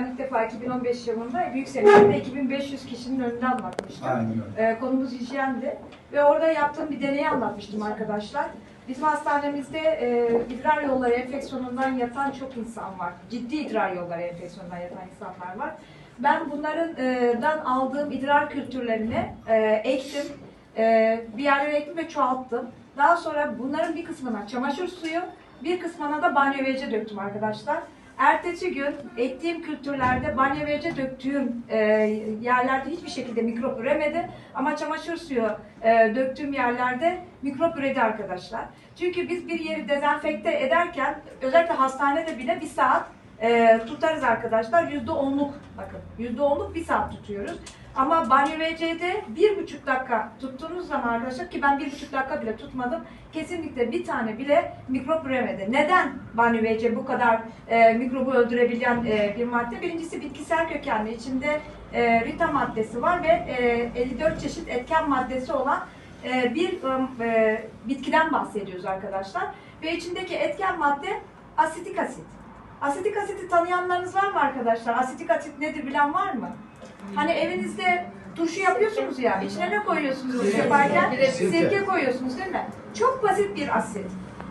Ben ilk defa 2015 yılında büyük seminerde 2500 kişinin önünde anlatmıştım. Aynen öyle. Ee, konumuz hijyendi ve orada yaptığım bir deneyi anlatmıştım arkadaşlar. Bizim hastanemizde e, idrar yolları enfeksiyonundan yatan çok insan var. Ciddi idrar yolları enfeksiyonundan yatan insanlar var. Ben bunların e, aldığım idrar kültürlerini e, ektim. E, bir yerlere ektim ve çoğalttım. Daha sonra bunların bir kısmına çamaşır suyu, bir kısmına da banyo vece döktüm arkadaşlar. Ertesi gün ektiğim kültürlerde banyo vece döktüğüm e, yerlerde hiçbir şekilde mikrop üremedi. Ama çamaşır suyu e, döktüğüm yerlerde mikrop üredi arkadaşlar. Çünkü biz bir yeri dezenfekte ederken özellikle hastanede bile bir saat e, tutarız arkadaşlar. Yüzde onluk bakın yüzde onluk bir saat tutuyoruz. Ama banyo WC'de bir buçuk dakika tuttuğunuz zaman arkadaşlar ki ben bir buçuk dakika bile tutmadım. Kesinlikle bir tane bile mikrop üremedi. Neden banyo WC bu kadar e, mikrobu öldürebilen e, bir madde? Birincisi bitkisel kökenli. içinde e, rita maddesi var ve e, 54 çeşit etken maddesi olan e, bir e, bitkiden bahsediyoruz arkadaşlar. Ve içindeki etken madde asitik asit. Asitik asiti tanıyanlarınız var mı arkadaşlar? Asitik asit nedir bilen var mı? Hani evinizde turşu yapıyorsunuz ya, içine ne koyuyorsunuz turşu yaparken? Sirke koyuyorsunuz değil mi? Çok basit bir asit.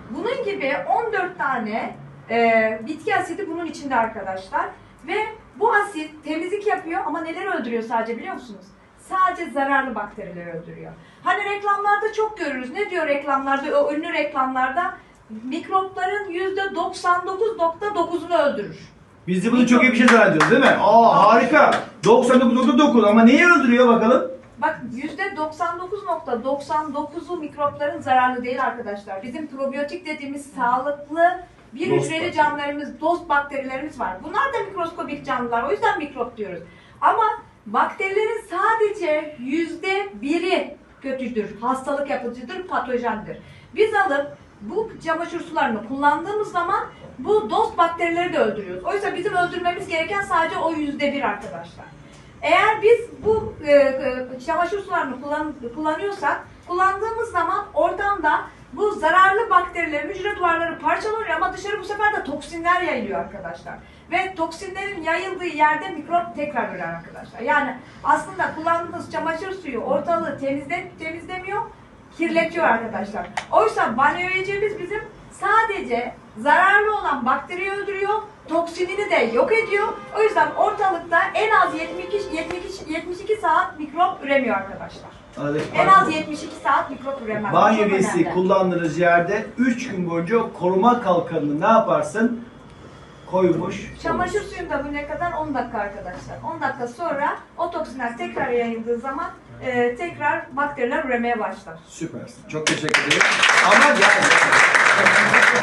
Bunun gibi 14 tane e, bitki asidi bunun içinde arkadaşlar. Ve bu asit temizlik yapıyor ama neler öldürüyor sadece biliyor musunuz? Sadece zararlı bakterileri öldürüyor. Hani reklamlarda çok görürüz. Ne diyor reklamlarda, o ünlü reklamlarda? Mikropların %99.9'unu öldürür. Biz de bunu çok iyi bir şey zannediyoruz değil mi? Aa harika. 99.9 ama neyi öldürüyor bakalım? Bak %99.99'u mikropların zararlı değil arkadaşlar. Bizim probiyotik dediğimiz sağlıklı bir Dost hücreli bakteri. canlılarımız, dost bakterilerimiz var. Bunlar da mikroskobik canlılar. O yüzden mikrop diyoruz. Ama bakterilerin sadece yüzde biri kötüdür, hastalık yapıcıdır, patojendir. Biz alıp bu çamaşır sularını kullandığımız zaman bu dost bakterileri de öldürüyoruz. Oysa bizim öldürmemiz gereken sadece o yüzde bir arkadaşlar. Eğer biz bu e, e, çamaşır sularını kullan, kullanıyorsak, kullandığımız zaman ortamda bu zararlı bakteriler, hücre duvarları parçalanıyor ama dışarı bu sefer de toksinler yayılıyor arkadaşlar. Ve toksinlerin yayıldığı yerde mikrop tekrar ürer arkadaşlar. Yani aslında kullandığınız çamaşır suyu ortalığı temizle, temizlemiyor, kirletiyor arkadaşlar. Oysa banyo yiyeceğimiz bizim sadece zararlı olan bakteriyi öldürüyor, toksinini de yok ediyor. O yüzden ortalıkta en az 72, 72, 72 saat mikrop üremiyor arkadaşlar. Hadi, En az 72 saat mikrop üremez. Banyo önemli. kullandığınız yerde 3 gün boyunca koruma kalkanını ne yaparsın? Koymuş. Çamaşır suyunda bu ne kadar? 10 dakika arkadaşlar. 10 dakika sonra o toksinler tekrar yayıldığı zaman e, tekrar bakteriler üremeye başlar. Süpersin. Çok teşekkür ederim. Ama gel.